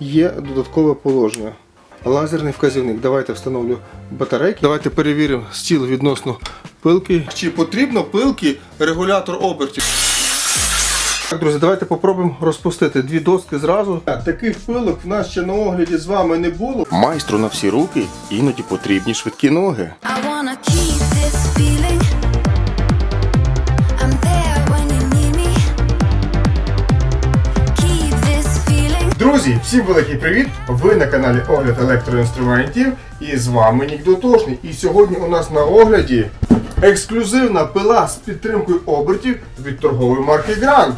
Є додаткове положення. Лазерний вказівник. Давайте встановлю батарейки. Давайте перевіримо стіл відносно пилки. Чи потрібно пилки регулятор обертів? Так, друзі, давайте попробуємо розпустити дві доски зразу. Так, таких пилок в нас ще на огляді з вами не було. Майстру на всі руки іноді потрібні швидкі ноги. I wanna keep Друзі, всім великий привіт! Ви на каналі Огляд електроінструментів і з вами Нік Дотошний. І сьогодні у нас на огляді ексклюзивна пила з підтримкою обертів від торгової марки Grand.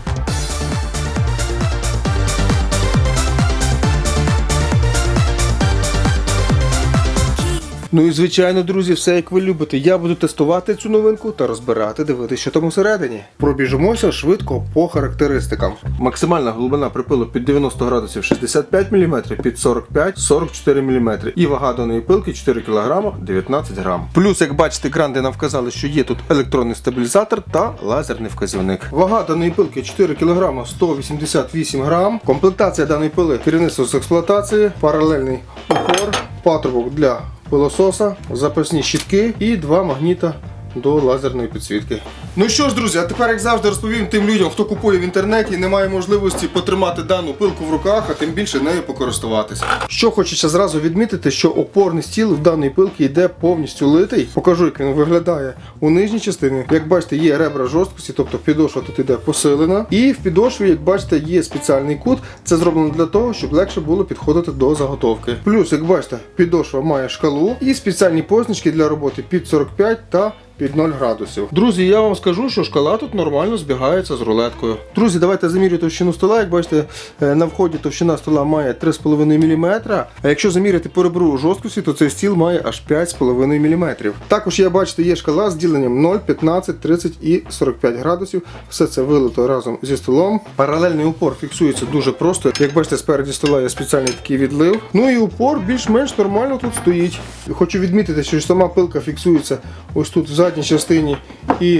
Ну і звичайно, друзі, все як ви любите. Я буду тестувати цю новинку та розбирати, дивитися, що там усередині. Пробіжимося швидко по характеристикам. Максимальна глибина припилу під 90 градусів 65 мм, під 45 44 мм. І вага даної пилки 4 кг 19 грам. Плюс, як бачите, гранди нам вказали, що є тут електронний стабілізатор та лазерний вказівник. Вага даної пилки 4 кг 188 грам. Комплектація даної пили керівництво з експлуатації, паралельний упор, патрубок для пилососа, запасні щітки і два магніта до лазерної підсвітки. Ну що ж, друзі, а тепер, як завжди, розповім тим людям, хто купує в інтернеті і не має можливості потримати дану пилку в руках, а тим більше нею покористуватися. Що хочеться зразу відмітити, що опорний стіл в даної пилки йде повністю литий. Покажу, як він виглядає у нижній частині. Як бачите, є ребра жорсткості, тобто підошва тут іде посилена. І в підошві, як бачите, є спеціальний кут. Це зроблено для того, щоб легше було підходити до заготовки. Плюс, як бачите, підошва має шкалу і спеціальні позначки для роботи під 45 та під 0 градусів. Друзі, я вам скажу, що шкала тут нормально збігається з рулеткою. Друзі, давайте замірюємо товщину стола. Як бачите, е, на вході товщина стола має 3,5 мм. А якщо заміряти по ребру жорсткості, то цей стіл має аж 5,5 мм. Також, як бачите, є шкала з діленням 0, 15, 30 і 45 градусів. Все це вилито разом зі столом. Паралельний упор фіксується дуже просто. Як бачите, спереді стола є спеціальний такий відлив. Ну і упор більш-менш нормально тут стоїть. Хочу відмітити, що сама пилка фіксується ось тут в задній частині і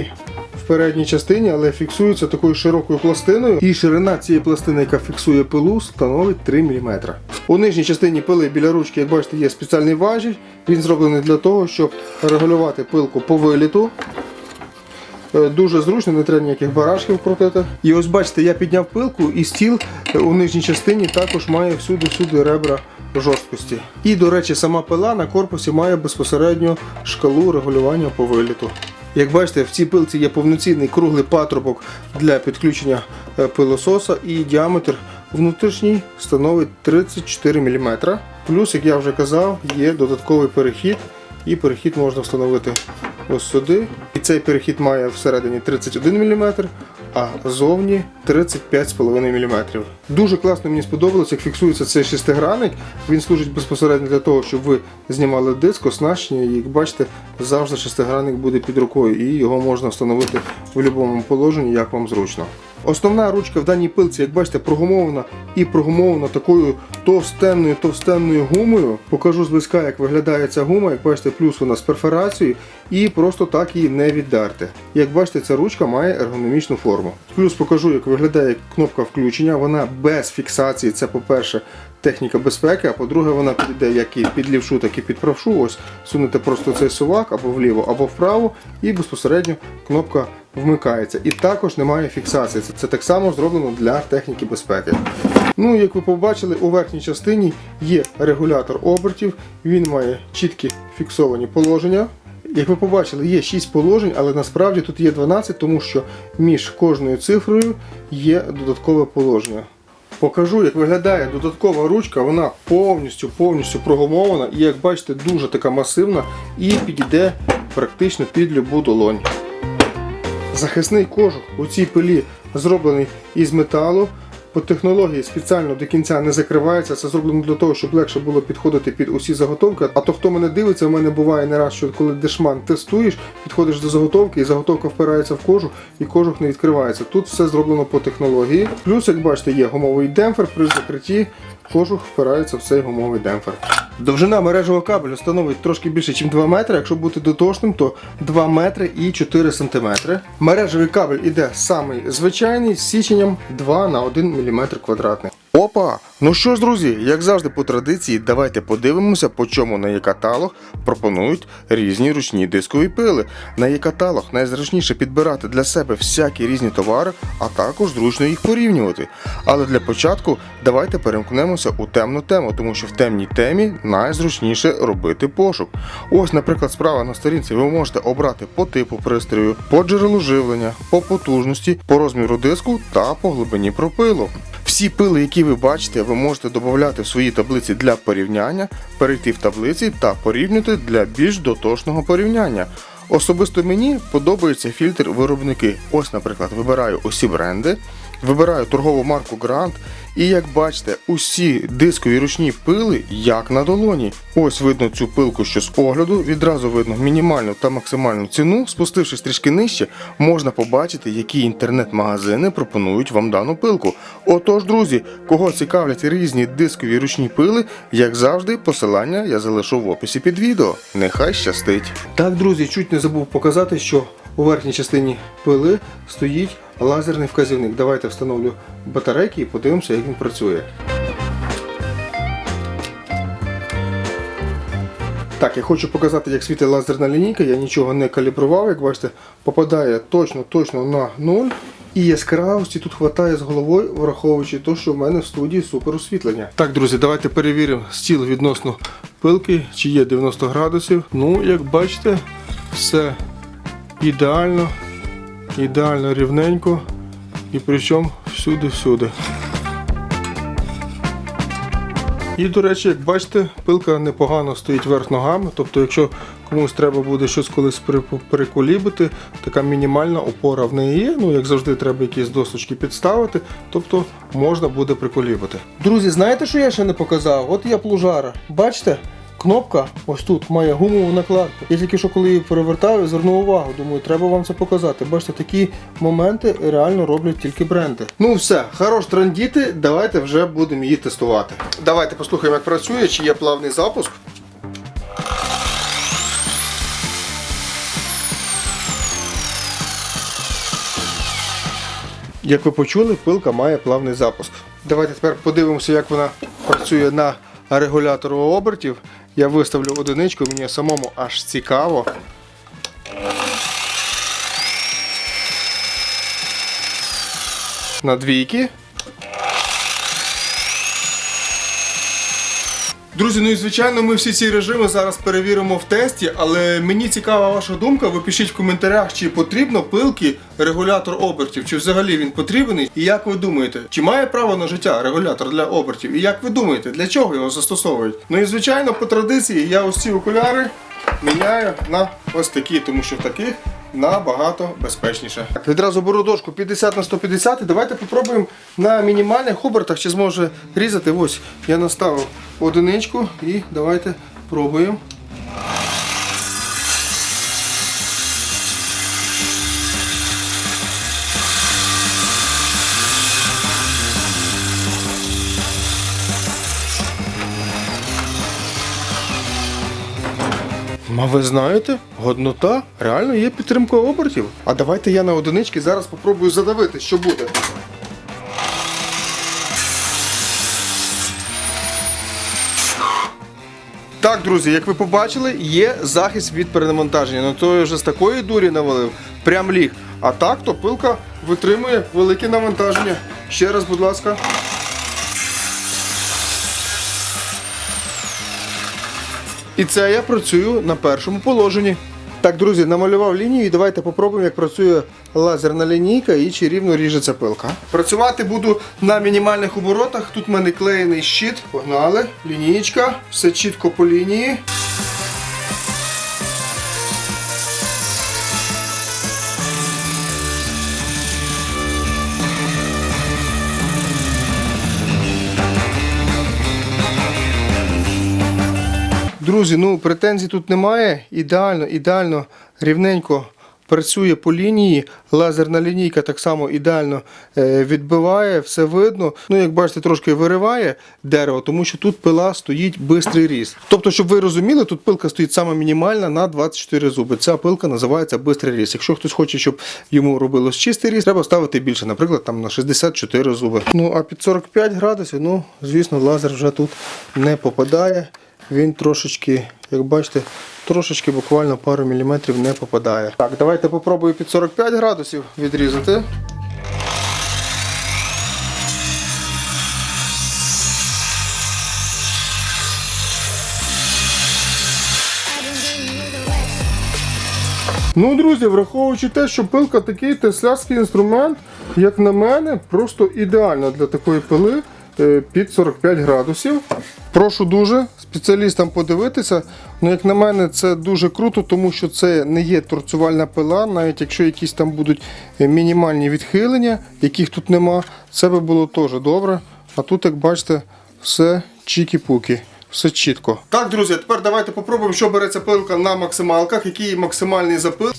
в передній частині, але фіксується такою широкою пластиною. І ширина цієї пластини, яка фіксує пилу, становить 3 мм. У нижній частині пили біля ручки, як бачите, є спеціальний важіль. Він зроблений для того, щоб регулювати пилку по виліту. Е, Дуже зручно, не треба ніяких барашків крутити. І ось бачите, я підняв пилку і стіл е, у нижній частині також має всюди-всюди ребра жорсткості. І, до речі, сама пила на корпусі має безпосередньо шкалу регулювання по виліту. Як бачите, в цій пилці є повноцінний круглий патрубок для підключення е, пилососа і діаметр внутрішній становить 34 мм. Плюс, як я вже казав, є додатковий перехід, і перехід можна встановити ось сюди. І цей перехід має всередині 31 мм, а зовні 35,5 мм. Дуже класно мені сподобалось, як фіксується цей шестигранник. Він служить безпосередньо для того, щоб ви знімали диск, оснащення, і як бачите, завжди шестигранник буде під рукою, і його можна встановити в будь-якому положенні, як вам зручно. Основна ручка в даній пилці, як бачите, прогумована і прогумована такою товстенною товстенною гумою. Покажу зблизька, як виглядає ця гума. Як бачите, плюс вона з перфорацією і просто так її не віддерти. Як бачите, ця ручка має ергономічну форму. Плюс покажу, як виглядає кнопка включення. Вона без фіксації. Це по-перше, техніка безпеки, а по-друге, вона піде як і під лівшу, так і під правшу. Ось сунете просто цей сувак або вліво, або вправо, і безпосередньо кнопка вмикається. І також немає фіксації. Це, так само зроблено для техніки безпеки. Ну, як ви побачили, у верхній частині є регулятор обертів, він має чіткі фіксовані положення. Як ви побачили, є 6 положень, але насправді тут є 12, тому що між кожною цифрою є додаткове положення. Покажу, як виглядає додаткова ручка, вона повністю повністю прогумована і, як бачите, дуже така масивна і підійде практично під любу долонь. Захисний кожух у цій пилі зроблений із металу. По технології спеціально до кінця не закривається. Це зроблено для того, щоб легше було підходити під усі заготовки. А то хто мене дивиться, у мене буває не раз, що коли дешман тестуєш, підходиш до заготовки, і заготовка впирається в кожух, і кожух не відкривається. Тут все зроблено по технології. Плюс, як бачите, є гумовий демпфер при закритті. Кожух впирається в цей гумовий демпфер. Довжина мережевого кабелю становить трошки більше, ніж 2 метри. Якщо бути дотошним, то 2 метри і 4 сантиметри. Мережевий кабель іде самий звичайний з січенням 2 на 1 мм квадратний. Опа! Ну що ж, друзі, як завжди по традиції, давайте подивимося, по чому на є-каталог пропонують різні ручні дискові пили. На є-каталог найзручніше підбирати для себе всякі різні товари, а також зручно їх порівнювати. Але для початку давайте перемкнемося у темну тему, тому що в темній темі найзручніше робити пошук. Ось, наприклад, справа на сторінці ви можете обрати по типу пристрою, по джерелу живлення, по потужності, по розміру диску та по глибині пропилу. Всі пили, які ви бачите, ви можете додати в свої таблиці для порівняння, перейти в таблиці та порівняти для більш дотошного порівняння. Особисто мені подобається фільтр виробники. Ось, наприклад, вибираю усі бренди, вибираю торгову марку Grant, і як бачите, усі дискові ручні пили як на долоні. Ось видно цю пилку, що з огляду, відразу видно мінімальну та максимальну ціну. Спустившись трішки нижче, можна побачити, які інтернет-магазини пропонують вам дану пилку. Отож, друзі, кого цікавлять різні дискові ручні пили, як завжди, посилання я залишу в описі під відео. Нехай щастить. Так, друзі, чуть не забув показати, що у верхній частині пили стоїть лазерний вказівник. Давайте встановлю батарейки і подивимося, як він працює. Так, я хочу показати, як світить лазерна лінійка. Я нічого не калібрував, як бачите, попадає точно точно на 0. І яскравості тут вистачає з головою, враховуючи те, що в мене в студії супер освітлення. Так, друзі, давайте перевіримо стіл відносно пилки, чи є 90 градусів. Ну, як бачите, все ідеально, ідеально рівненько. І причому всюди-всюди. І, до речі, як бачите, пилка непогано стоїть вверх ногами. Тобто, якщо комусь треба буде щось колись при- переколібити, така мінімальна опора в неї є. Ну, як завжди, треба якісь досочки підставити, тобто можна буде приколібити. Друзі, знаєте, що я ще не показав? От я плужара. Бачите? Кнопка ось тут має гумову накладку. Я тільки що коли її перевертаю, звернув увагу. Думаю, треба вам це показати. Бачите, такі моменти реально роблять тільки бренди. Ну все, хорош трандіти, давайте вже будемо її тестувати. Давайте послухаємо, як працює, чи є плавний запуск. Як ви почули, пилка має плавний запуск. Давайте тепер подивимося, як вона працює на регулятору обертів. Я виставлю одиничку, мені самому аж цікаво. На двійки. Друзі, ну і звичайно, ми всі ці режими зараз перевіримо в тесті, але мені цікава ваша думка. Ви пишіть в коментарях, чи потрібно пилки регулятор обертів, чи взагалі він потрібен. І як ви думаєте, чи має право на життя регулятор для обертів? І як ви думаєте, для чого його застосовують? Ну і звичайно, по традиції я ось ці окуляри міняю на ось такі, тому що в таких набагато безпечніше. Так, відразу беру дошку 50 на 150 і давайте попробуємо на мінімальних обертах, чи зможе різати. Ось я наставив одиничку і давайте пробуємо. А ви знаєте, годнота реально є підтримка обертів. А давайте я на одинички зараз попробую задавити, що буде. Так, друзі, як ви побачили, є захист від перенавантаження. Ну то я вже з такої дурі навалив, прям ліг. А так, то пилка витримує велике навантаження. Ще раз, будь ласка. І це я працюю на першому положенні. Так, друзі, намалював лінію і давайте попробуємо, як працює лазерна лінійка і чи рівно ріжеться пилка. Працювати буду на мінімальних оборотах. Тут в мене клеєний щит. Погнали. Лінієчка, все чітко по лінії. Друзі, ну претензій тут немає. Ідеально, ідеально, рівненько працює по лінії, лазерна лінійка так само ідеально е, відбиває, все видно. Ну, як бачите, трошки вириває дерево, тому що тут пила стоїть бистрий ріст. Тобто, щоб ви розуміли, тут пилка стоїть саме мінімальна на 24 зуби. Ця пилка називається бистрий ріст. Якщо хтось хоче, щоб йому робилось чистий ріст, треба ставити більше, наприклад, там на 64 зуби. Ну а під 45 градусів, ну звісно, лазер вже тут не попадає. Він трошечки, як бачите, трошечки буквально пару міліметрів не попадає. Так, давайте попробую під 45 градусів відрізати. Ну, друзі, враховуючи те, що пилка такий теслярський інструмент, як на мене, просто ідеально для такої пили під 45 градусів. Прошу дуже спеціалістам подивитися. Ну, як на мене, це дуже круто, тому що це не є торцювальна пила, навіть якщо якісь там будуть е, мінімальні відхилення, яких тут нема, це би було теж добре. А тут, як бачите, все чікі-пуки. Все чітко. Так, друзі, тепер давайте попробуємо, що береться пилка на максималках, який максимальний запил.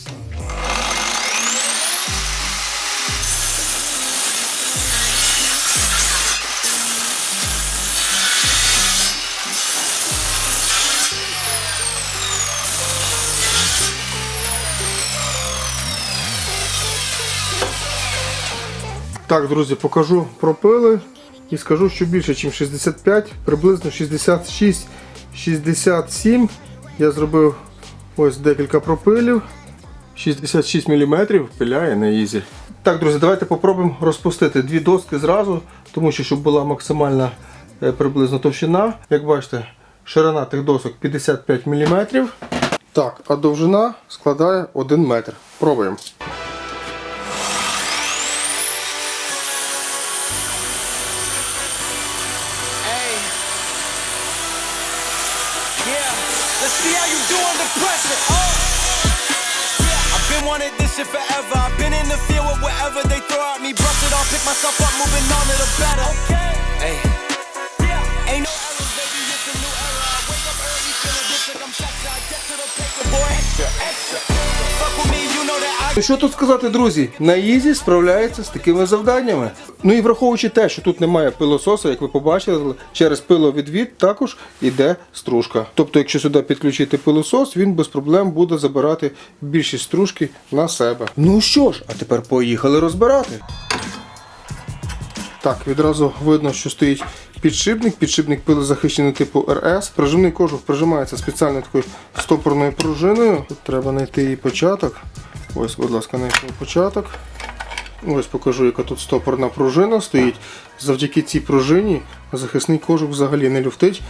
Так, друзі, покажу пропили і скажу, що більше, ніж 65, приблизно 66-67. Я зробив ось декілька пропилів. 66 мм пиляє на ізі. Так, друзі, давайте попробуємо розпустити дві доски зразу, тому що щоб була максимальна е, приблизно товщина. Як бачите, ширина тих досок 55 мм. Так, а довжина складає 1 метр. Пробуємо. Yeah, let's see how you do under pressure. Oh. Yeah, I've been wanting this shit forever. I've been in the field with whatever they throw at me. Brush it off, pick myself up, moving on to the better. Okay. Hey. Yeah. Ain't no Що тут сказати, друзі? На Ізі справляється з такими завданнями. Ну і враховуючи те, що тут немає пилососа, як ви побачили, через пиловідвід також йде стружка. Тобто, якщо сюди підключити пилосос, він без проблем буде забирати більшість стружки на себе. Ну що ж, а тепер поїхали розбирати. Так, відразу видно, що стоїть підшипник. Підшипник пилозахищений типу РС. Прижимний кожух прижимається спеціальною такою стопорною пружиною. Тут треба знайти її початок. Ось, будь ласка, знайшов початок. Ось покажу, яка тут стопорна пружина стоїть. Завдяки цій пружині захисний кожух взагалі не люфтить.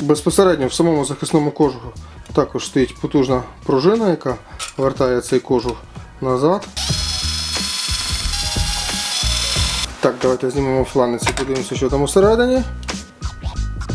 Безпосередньо в самому захисному кожуху також стоїть потужна пружина, яка вертає цей кожух назад. Так, давайте знімемо фланець і подивимося, що там усередині.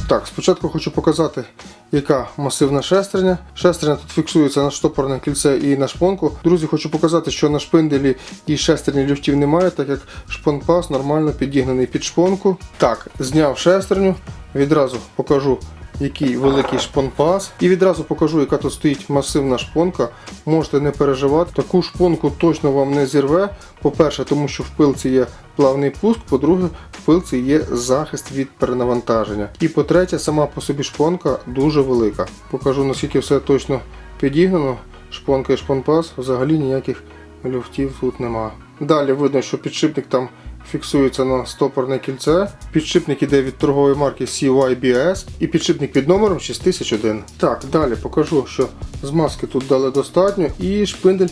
Так, спочатку хочу показати, яка масивна шестерня. Шестерня тут фіксується на штопорне кільце і на шпонку. Друзі, хочу показати, що на шпинделі і шестерні люфтів немає, так як шпонпас нормально підігнаний під шпонку. Так, зняв шестерню, відразу покажу. Який великий шпонпас. І відразу покажу, яка тут стоїть масивна шпонка. Можете не переживати. Таку шпонку точно вам не зірве. По-перше, тому що в пилці є плавний пуск, по-друге, в пилці є захист від перенавантаження. І по-третє, сама по собі шпонка дуже велика. Покажу наскільки все точно підігнано. Шпонка і шпонпас, взагалі ніяких люфтів тут нема. Далі видно, що підшипник там фіксується на стопорне кільце. Підшипник іде від торгової марки CYBS і підшипник під номером 6001. Так, далі покажу, що змазки тут дали достатньо і шпиндель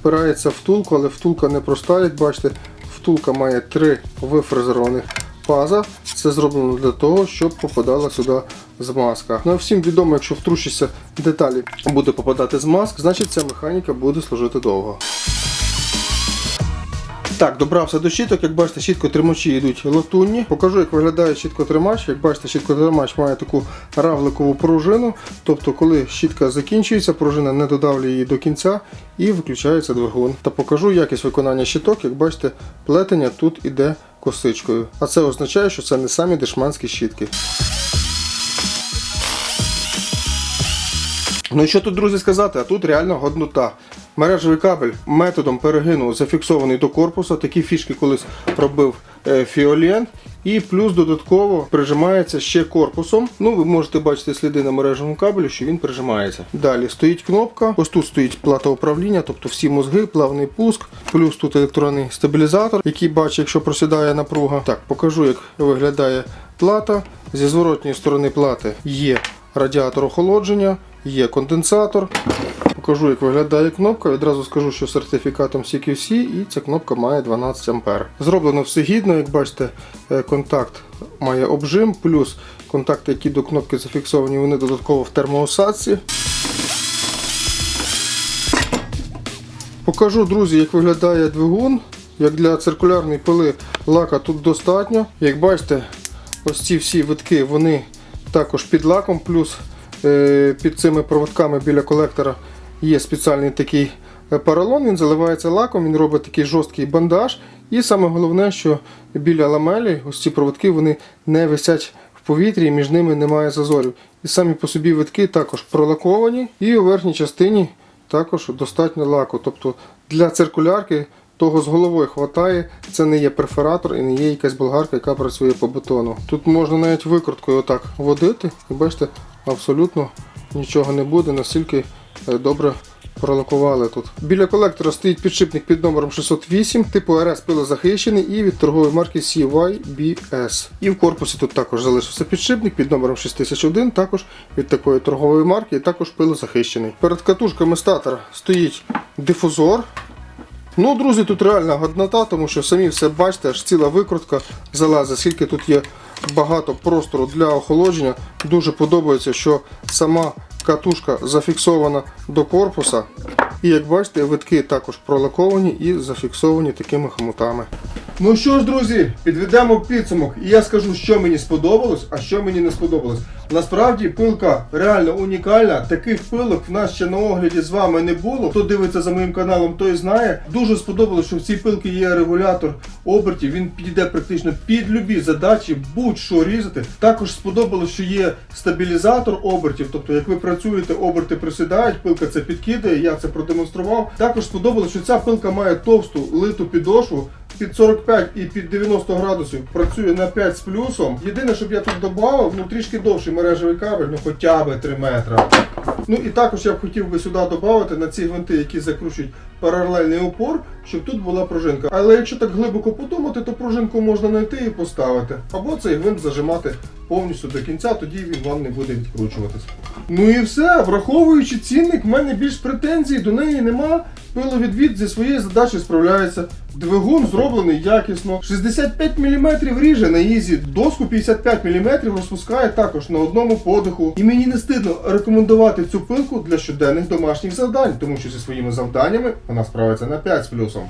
впирається втулку, але втулка не проста, як бачите. Втулка має три вифрезерованих паза. Це зроблено для того, щоб попадала сюди змазка. Ну, всім відомо, якщо втручишся деталі буде попадати змазка, значить ця механіка буде служити довго. Так, добрався до щіток. Як бачите, щіткотримачі йдуть латунні. Покажу, як виглядає щіткотримач. Як бачите, щіткотримач має таку равликову пружину. Тобто, коли щітка закінчується, пружина не додавлює її до кінця і виключається двигун. Та покажу якість виконання щиток. Як бачите, плетення тут іде косичкою. А це означає, що це не самі дешманські щітки. Ну і що тут, друзі, сказати, а тут реально годнота. Мережевий кабель методом перегину зафіксований до корпуса. Такі фішки колись робив е, Фіолен. І плюс додатково прижимається ще корпусом. Ну, ви можете бачити сліди на мережевому кабелю, що він прижимається. Далі стоїть кнопка. Ось тут стоїть плата управління, тобто всі мозги, плавний пуск, плюс тут електронний стабілізатор, який бачить, якщо просідає напруга. Так, покажу, як виглядає плата. Зі зворотньої сторони плати є радіатор охолодження, є конденсатор. Покажу, як виглядає кнопка. Відразу скажу, що сертифікатом CQC і ця кнопка має 12 А. Зроблено все гідно, як бачите, е, контакт має обжим, плюс контакти, які до кнопки зафіксовані, вони додатково в термоусадці. Покажу, друзі, як виглядає двигун. Як для циркулярної пили лака тут достатньо. Як бачите, ось ці всі витки вони також під лаком, плюс під цими проводками біля колектора є спеціальний такий е, поролон, він заливається лаком, він робить такий жорсткий бандаж. І саме головне, що біля ламелі ось ці проводки вони не висять в повітрі, і між ними немає зазорів. І самі по собі витки також пролаковані, і у верхній частині також достатньо лаку. Тобто для циркулярки того з головою хватає. Це не є перфоратор і не є якась болгарка, яка працює по бетону. Тут можна навіть викруткою отак водити, і бачите, абсолютно нічого не буде, настільки е, добре пролакували тут. Біля колектора стоїть підшипник під номером 608, типу РС пилозахищений і від торгової марки CYBS. І в корпусі тут також залишився підшипник під номером 6001, також від такої торгової марки, і також пилозахищений. Перед катушками статора стоїть дифузор. Ну, друзі, тут реальна годнота, тому що самі все бачите, аж ціла викрутка залазить, скільки тут є багато простору для охолодження. Дуже подобається, що сама катушка зафіксована до корпуса. І як бачите, витки також пролаковані і зафіксовані такими хомутами. Ну що ж, друзі, підведемо підсумок, і я скажу, що мені сподобалось, а що мені не сподобалось. Насправді пилка реально унікальна. Таких пилок в нас ще на огляді з вами не було. Хто дивиться за моїм каналом, той знає. Дуже сподобалось, що в цій пилці є регулятор обертів. Він підійде практично під любі задачі, будь-що різати. Також сподобалось, що є стабілізатор обертів. Тобто, як ви працюєте, оберти присідають, пилка це підкидає. Я це продемонстрував. Також сподобалось, що ця пилка має товсту литу підошву. Під 45 і під 90 градусів працює на 5 з плюсом. Єдине, щоб я тут додав, ну трішки довший мережевий кабель, ну хоча б 3 метри. Ну і також я б хотів би сюди додати на ці гвинти, які закручують паралельний опор, щоб тут була пружинка. Але якщо так глибоко подумати, то пружинку можна знайти і поставити. Або цей гвинт зажимати повністю до кінця, тоді він вам не буде відкручуватися. Ну і все, враховуючи цінник, в мене більш претензій до неї нема. Пиловідвід зі своєю задачею справляється. Двигун зроблений якісно. 65 мм ріже на ізі, доску 55 мм розпускає також на одному подиху. І мені не стидно рекомендувати цю пилку для щоденних домашніх завдань, тому що зі своїми завданнями вона справиться на 5 з плюсом.